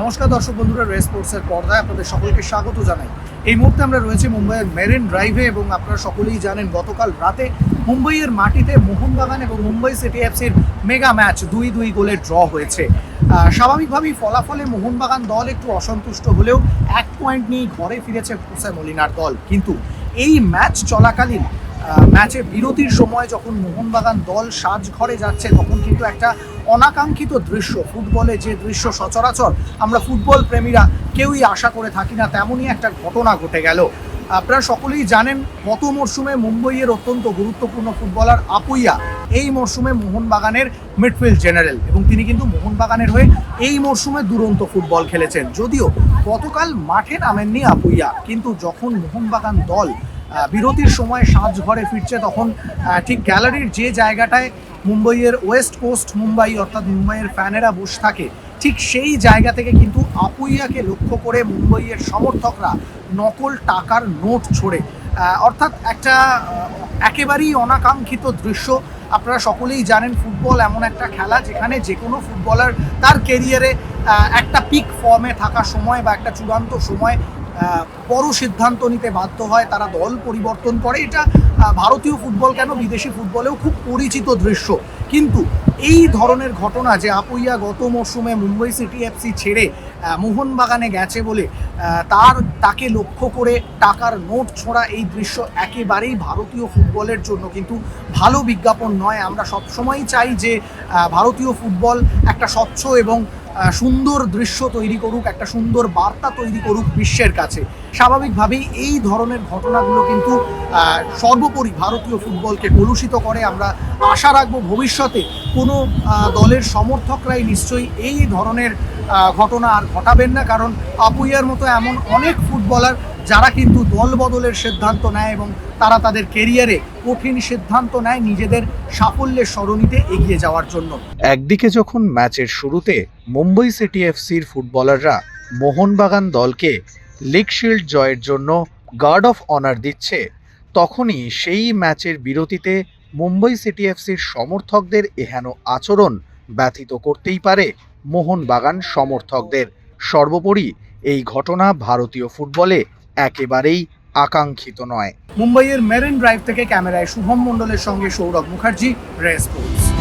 নমস্কার দর্শক বন্ধুরা, রেস স্পোর্টসের পর্দায় আপনাদের সকলকে স্বাগত জানাই। এই মুহূর্তে আমরা রয়েছি মুম্বাইয়ের মেরিন ড্রাইভে এবং আপনারা সকলেই জানেন গতকাল রাতে মুম্বাইয়ের মাটিতে মোহনবাগান এবং মুম্বাই সিটি এফসির মেগা ম্যাচ দুই দুই গোলে ড্র হয়েছে। স্বাভাবিকভাবেই ফলাফলে মোহনবাগান দল একটু অসন্তুষ্ট হলেও এক পয়েন্ট নিয়ে ঘরে ফিরেছে হোসে মলিনার দল। কিন্তু এই ম্যাচ চলাকালীন ম্যাচে বিরতির সময় যখন মোহনবাগান দল সাজঘরে যাচ্ছে, তখন কিন্তু একটা অনাকাঙ্ক্ষিত দৃশ্য, ফুটবলে যে দৃশ্য সচরাচর আমরা ফুটবল প্রেমীরা কেউই আশা করে থাকি না, তেমনই একটা ঘটনা ঘটে গেল। আপনারা সকলেই জানেন, গত মরশুমে মুম্বইয়ের অত্যন্ত গুরুত্বপূর্ণ ফুটবলার আপুইয়া, এই মরশুমে মোহনবাগানের মিডফিল্ড জেনারেল এবং তিনি কিন্তু মোহনবাগানের হয়ে এই মরশুমে দুরন্ত ফুটবল খেলেছেন। যদিও গতকাল মাঠে নামেননি আপুইয়া, কিন্তু যখন মোহনবাগান দল বিরতির সময় সাজঘরে ফিরছে তখন ঠিক গ্যালারির যে জায়গাটায় মুম্বইয়ের ওয়েস্ট কোস্ট মুম্বাই, অর্থাৎ মুম্বাইয়ের ফ্যানেরা বসে থাকে, ঠিক সেই জায়গা থেকে কিন্তু আপুইয়াকে লক্ষ্য করে মুম্বইয়ের সমর্থকরা নকল টাকার নোট ছোড়ে। অর্থাৎ একটা একেবারেই অনাকাঙ্ক্ষিত দৃশ্য। আপনারা সকলেই জানেন ফুটবল এমন একটা খেলা যেখানে যে কোনো ফুটবলার তার কেরিয়ারে একটা পিক ফর্মে থাকা সময় বা একটা চূড়ান্ত সময় বড় সিদ্ধান্ত নিতে বাধ্য হয়, তারা দল পরিবর্তন করে। এটা ভারতীয় ফুটবল কেন বিদেশি ফুটবলেও খুব পরিচিত দৃশ্য। কিন্তু এই ধরনের ঘটনা যে আপুইয়া গত মরশুমে মুম্বাই সিটি এফসি ছেড়ে মোহনবাগানে গেছে বলে তার, তাকে লক্ষ্য করে টাকার নোট ছোঁড়া এই দৃশ্য একেবারেই ভারতীয় ফুটবলের জন্য। কিন্তু ভালো বিজ্ঞাপন নয়। আমরা সবসময়ই চাই যে ভারতীয় ফুটবল একটা স্বচ্ছ এবং সুন্দর দৃশ্য তৈরি করুক একটা সুন্দর বার্তা তৈরি করুক বিশ্বের কাছে। স্বাভাবিকভাবেই এই ধরনের ঘটনাগুলো কিন্তু সর্বোপরি ভারতীয় ফুটবলকে কলুষিত করে। আমরা আশা রাখব ভবিষ্যতে কোনো দলের সমর্থকরাই নিশ্চয়ই এই ধরনের ঘটনা আর ঘটাবেন না। কারণ আপুইয়ার মতো এমন অনেক ফুটবলার যারা কিন্তু দল বদলের সিদ্ধান্ত নেয় এবং তারা তাদের কেরিয়ারে কঠিন সিদ্ধান্ত নেয় নিজেদের সাফল্যের সরণিতে এগিয়ে যাওয়ার জন্য। একদিকে যখন ম্যাচের শুরুতে মুম্বই সিটি এফসির ফুটবলাররা মোহনবাগান দলকে লিগ শিল্ড জয়ের জন্য গার্ড অফ অনার দিচ্ছে। তখনই সেই ম্যাচের বিরতিতে মুম্বই সিটি এফসির সমর্থকদের এহেন আচরণ ব্যথিত করতেই পারে মোহনবাগান সমর্থকদের। সর্বোপরি এই ঘটনা ভারতীয় ফুটবলে একেবারেই আকাঙ্ক্ষিত নয়। মুম্বাইয়ের মেরিন ড্রাইভ থেকে ক্যামেরায় শুভম মণ্ডলের সঙ্গে সৌরভ মুখার্জি রেস স্পোর্টস